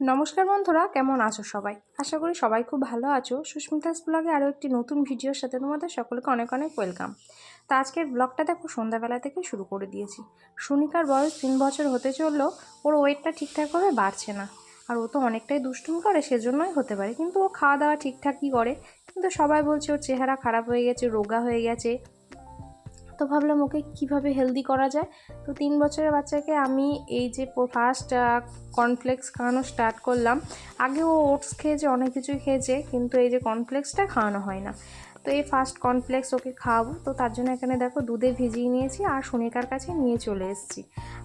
নমস্কার বন্ধুরা, কেমন আছো সবাই? আশা করি সবাই খুব ভালো আছো। সুস্মিতাস ব্লগে আরও একটি নতুন ভিডিওর সাথে তোমাদের সকলকে অনেক অনেক ওয়েলকাম। তো আজকের ব্লগটা দেখো, সন্ধ্যাবেলা থেকে শুরু করে দিয়েছি। সুনিকার বয়স তিন বছর হতে চলল ওর ওয়েটটা ঠিকঠাকভাবে বাড়ছে না। আর ও তো অনেকটাই দুষ্টুমি করে, সেজন্যই হতে পারে। কিন্তু ও খাওয়া দাওয়া ঠিকঠাকই করে। কিন্তু সবাই বলছে ওর চেহারা খারাপ হয়ে গেছে, রোগা হয়ে গেছে। তো ভাবলাম ওকে কীভাবে হেলদি করা যায়? তো তিন বছরের বাচ্চাকে আমি এই যে ফার্স্ট কর্নফ্লেক্স খাওয়ানো স্টার্ট করলাম। আগে ও ওটস খেয়েছে, অনেক কিছুই খেয়েছে, কিন্তু এই যে কর্নফ্লেক্সটা খাওয়ানো হয় না। তো এই ফার্স্ট কর্নফ্লেক্স ওকে খাওয়াবো। তো তার জন্য এখানে দেখো দুধে ভিজিয়ে নিয়েছি আর সোনিকার কাছে নিয়ে চলে এসেছি।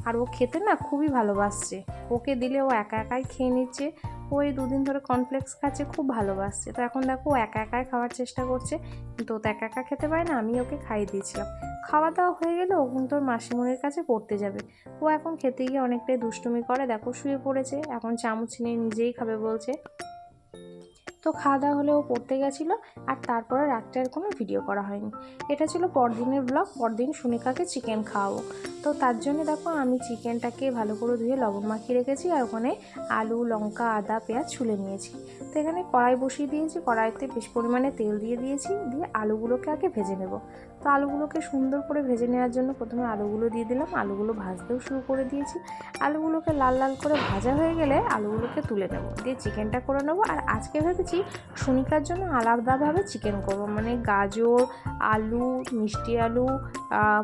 আর ও খেতে না খুবই ভালোবাসছে। ওকে দিলে ও একা একাই খেয়ে নিচ্ছে। ও এই দুদিন ধরে কনফ্লেক্স খাচ্ছে, খুব ভালোবাসছে। তো এখন দেখো ও একা একাই খাওয়ার চেষ্টা করছে। কিন্তু ও তো একা একা খেতে পারে না, আমি ওকে খাইয়ে দিয়েছিলাম। খাওয়া দাওয়া হয়ে গেলে ও কিন্তু ওর মাসিমণির কাছে পড়তে যাবে। ও এখন খেতে গিয়ে অনেকটাই দুষ্টুমি করে। দেখো শুয়ে পড়েছে, এখন চামচ নিয়ে নিজেই খাবে বলছে। তো খাওয়া দাওয়া হলে ও পড়তে গেছিল আর তারপরে রাত্রে আর কোনো ভিডিও করা হয়নি। এটা ছিল পরদিনের ব্লগ পরদিন সুনিকাকে চিকেন খাওয়াবো। তো তার জন্য দেখো আমি চিকেনটাকে ভালো করে ধুয়ে লবণ মাখিয়ে রেখেছি আর ওখানে আলু, লঙ্কা, আদা, পেঁয়াজ ছুলে নিয়েছি। তো এখানে কড়াই বসিয়ে দিয়েছি, কড়াইতে বেশ পরিমাণে তেল দিয়ে দিয়েছি, দিয়ে আলুগুলোকে আগে ভেজে নেব। তো আলুগুলোকে সুন্দর করে ভেজে নেওয়ার জন্য প্রথমে আলুগুলো দিয়ে দিলাম। আলুগুলো ভাজতেও শুরু করে দিয়েছি। আলুগুলোকে লাল লাল করে ভাজা হয়ে গেলে আলুগুলোকে তুলে নেব। দিয়ে চিকেনটা করে নেব। আর আজকে ভেবেছি শনিকার জন্য আলাদাভাবে চিকেন করব। মানে গাজর, আলু, মিষ্টি আলু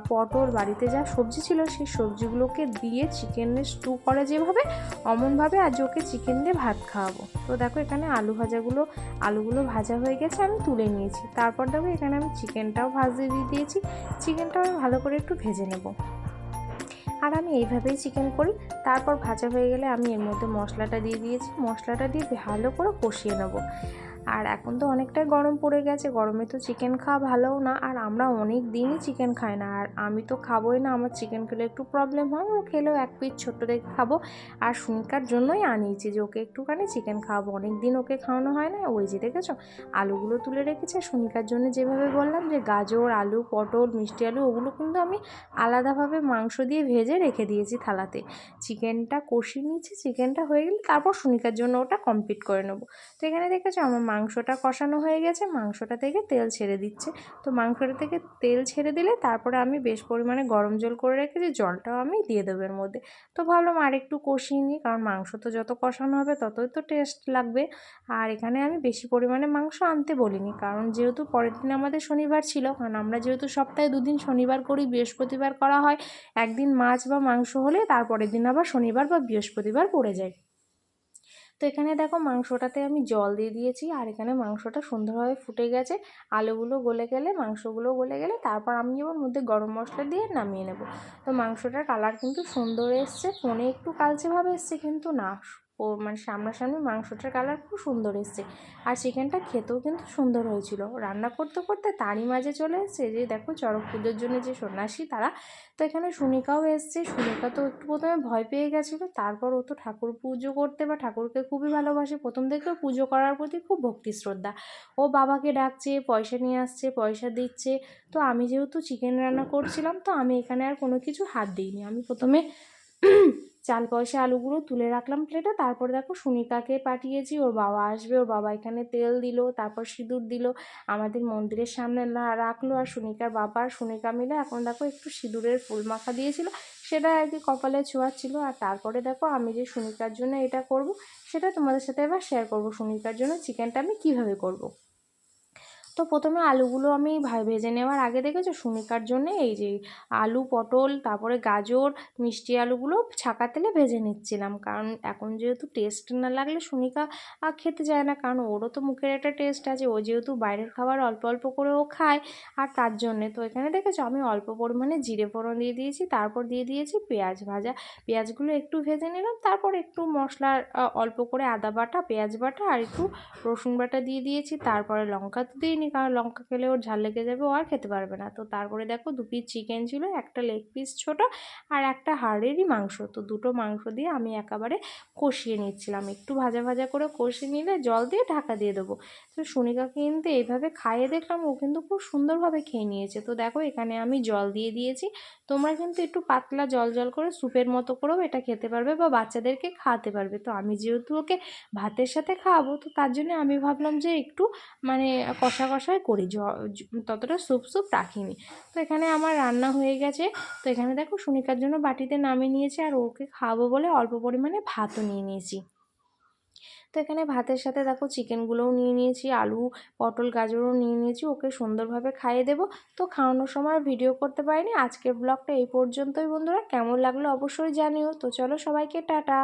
পটল, বাড়িতে যা সবজি ছিল সেই সবজিগুলোকে দিয়ে চিকেনের স্টু করে যেভাবে অমনভাবে আজ ওকে চিকেন দিয়ে ভাত খাওয়াবো। তো দেখো এখানে আলু ভাজাগুলো, আলুগুলো ভাজা হয়ে গেছে, আমি তুলে নিয়েছি। তারপর দেখো এখানে আমি চিকেনটাও ভাজতে দিয়ে দিয়েছি চিকেনটাও আমি ভালো করে একটু ভেজে নেব। আর আমি এইভাবেই চিকেন করি, তারপর ভাজা হয়ে গেলে আমি এর মধ্যে মশলাটা দিয়ে দিয়েছি, মশলাটা দিয়ে ভালো করে কষিয়ে নেব। আর এখন তো অনেকটাই গরম পড়ে গেছে। গরমে তো চিকেন খাওয়া ভালোও না, আর আমরা অনেক দিনই চিকেন খাই না। আর আমি তো খাবোই না, আমার চিকেন খেলে একটু প্রবলেম হয় ও খেলেও এক পিস ছোট্ট দেখে খাব। আর সুনিকার জন্যই আনিয়েছি যে ওকে একটুখানি চিকেন খাওয়াবো। অনেক দিন ওকে খাওয়ানো হয় না, ওই যে দেখেছ? আলুগুলো তুলে রেখেছে। সুনিকার জন্য যেভাবে বললাম যে গাজর, আলু, পটল, মিষ্টি আলু, ওগুলো কিন্তু আমি আলাদাভাবে মাংস দিয়ে ভেজে রেখে দিয়েছি থালাতে। চিকেনটা কষিয়ে নিয়েছি চিকেনটা হয়ে গেলে তারপর সুনিকার জন্য ওটা কমপ্লিট করে নেব। তো এখানে দেখেছ, আমার মাংসটা কষানো হয়ে গেছে, মাংসটা থেকে তেল ছেড়ে দিচ্ছে। তো মাংসটা থেকে তেল ছেড়ে দিলে তারপরে আমি বেশ পরিমাণে গরম জল করে রেখেছি, জলটাও আমি দিয়ে দেবো এর মধ্যে। তো ভাবলাম আর একটু কষিয়ে নিই, কারণ মাংস তো যত কষানো হবে ততই তো টেস্ট লাগবে। আর এখানে আমি বেশি পরিমাণে মাংস আনতে বলিনি, কারণ যেহেতু পরের দিন আমাদের শনিবার ছিল, কারণ আমরা যেহেতু সপ্তাহে দুদিন শনিবার করি, বৃহস্পতিবার করা হয়, একদিন মাছ বা মাংস হলে তারপরের দিন আবার শনিবার বা বৃহস্পতিবার পড়ে যায়। তো এখানে দেখো মাংসটাতে আমি জল দিয়ে দিয়েছি, আর এখানে মাংসটা সুন্দরভাবে ফুটে গেছে। আলুগুলো গলে গেলে মাংসগুলো গলে গেলে, তারপর আমি যেমন মধ্যে গরম মশলা দিয়ে নামিয়ে নেব। তো মাংসটার কালার কিন্তু সুন্দর এসছে, ফোনে একটু কালচেভাবে এসছে, কিন্তু না ও মানে সামনাসামনি মাংসটার কালার খুব সুন্দর এসছে। আর চিকেনটা খেতেও কিন্তু সুন্দর হয়েছিল। রান্না করতে করতে তারই মাঝে চলে এসছে যে, দেখো চড়ক পুজোর জন্য যে সন্ন্যাসী তারা, তো এখানে সুনিকাও এসছে। সুনিকা তো একটু প্রথমে ভয় পেয়ে গেছিল। তারপর ও তো ঠাকুর পুজো করতে বা ঠাকুরকে খুবই ভালোবাসে। প্রথম থেকেও পুজো করার প্রতি খুব ভক্তি শ্রদ্ধা ও বাবাকে ডাকছে, পয়সা নিয়ে আসছে, পয়সা দিচ্ছে। তো আমি যেহেতু চিকেন রান্না করছিলাম, তো আমি এখানে আর কোনো কিছু হাত দিইনি। আমি প্রথমে চাল পয়সা আলুগুলো তুলে রাখলাম প্লেটে তারপর দেখো সুনিকাকে পাঠিয়েছি। ওর বাবা আসবে, ওর বাবা এখানে তেল দিল, তারপর সিঁদুর দিল, আমাদের মন্দিরের সামনে রাখল। আর সুনিকার বাবা আর সুনিকা মিলে এখন দেখো একটু সিঁদুরের ফুল মাখা দিয়েছিল। সেটা আর কি কপালে ছোঁয়াচ্ছিল। আর তারপরে দেখো আমি যে সুনিকার জন্য এটা করব, সেটা তোমাদের সাথে এবার শেয়ার করব। সুনিকার জন্য চিকেনটা আমি কীভাবে করব। তো প্রথমে আলুগুলো আমি ভেজে নেওয়ার আগে দেখেছ? সুমিকার জন্য এই যে আলু, পটল, তারপরে গাজর, মিষ্টি আলুগুলো ছাকা তেলে ভেজে নিচ্ছিলাম। কারণ এখন যেহেতু টেস্ট না লাগলে সুনিকা খেতে যায় না। কারণ ওরও তো মুখের একটা টেস্ট আছে। ও যেহেতু বাইরের খাবার অল্প অল্প করে ও খায় আর তার জন্যে। তো এখানে দেখেছ? আমি অল্প পরিমাণে জিরে ফোড়ন দিয়ে দিয়েছি। তারপর দিয়ে দিয়েছি পেঁয়াজ ভাজা। পেঁয়াজগুলো একটু ভেজে নিলাম। তারপর একটু মশলার অল্প করে আদা বাটা, পেঁয়াজ বাটা আর একটু রসুন বাটা দিয়ে দিয়েছি। তারপরে লঙ্কা তো দিইনি। কারণ লঙ্কা খেলে ওর ঝাল লেগে যাবে, ও আর খেতে পারবে না। তো তারপরে দেখো দু পিস চিকেন ছিল, একটা লেগ পিস ছোট আর একটা হাড়েরই মাংস। তো দুটো মাংস দিয়ে আমি একেবারে কষিয়ে নিচ্ছিলাম। একটু ভাজা ভাজা করে কষিয়ে নিলে জল দিয়ে ঢাকা দিয়ে দেবো। তো সুনিকাকে কিন্তু এইভাবে খাইয়ে দেখলাম, ও কিন্তু খুব সুন্দরভাবে খেয়ে নিয়েছে। তো দেখো এখানে আমি জল দিয়ে দিয়েছি। তোমরা কিন্তু একটু পাতলা জল জল করে স্যুপের মতো করেও এটা খেতে পারবে বা বাচ্চাদেরকে খাওয়াতে পারবে। তো আমি যেহেতু ওকে ভাতের সাথে খাওয়াবো, তো তার জন্য আমি ভাবলাম যে একটু মানে কষা কষাই করি ততটা স্যুপ স্যুপ রাখিনি। তো এখানে আমার রান্না হয়ে গেছে। তো এখানে দেখো সুনিকার জন্য বাটিতে নামিয়ে নিয়েছি আর ওকে খাওয়াবো বলে অল্প পরিমাণে ভাতও নিয়ে নিয়েছি। তো এখানে ভাতের সাথে দেখো চিকেনগুলোও নিয়ে নিয়েছি, আলু, পটল, গাজরও নিয়ে নিয়েছি। ওকে সুন্দরভাবে খাইয়ে দেবো। তো খাওয়ানোর সময় ভিডিও করতে পারিনি। আজকের ব্লগটা এই পর্যন্তই বন্ধুরা। কেমন লাগল অবশ্যই জানিও। তো চলো সবাইকে টাটা।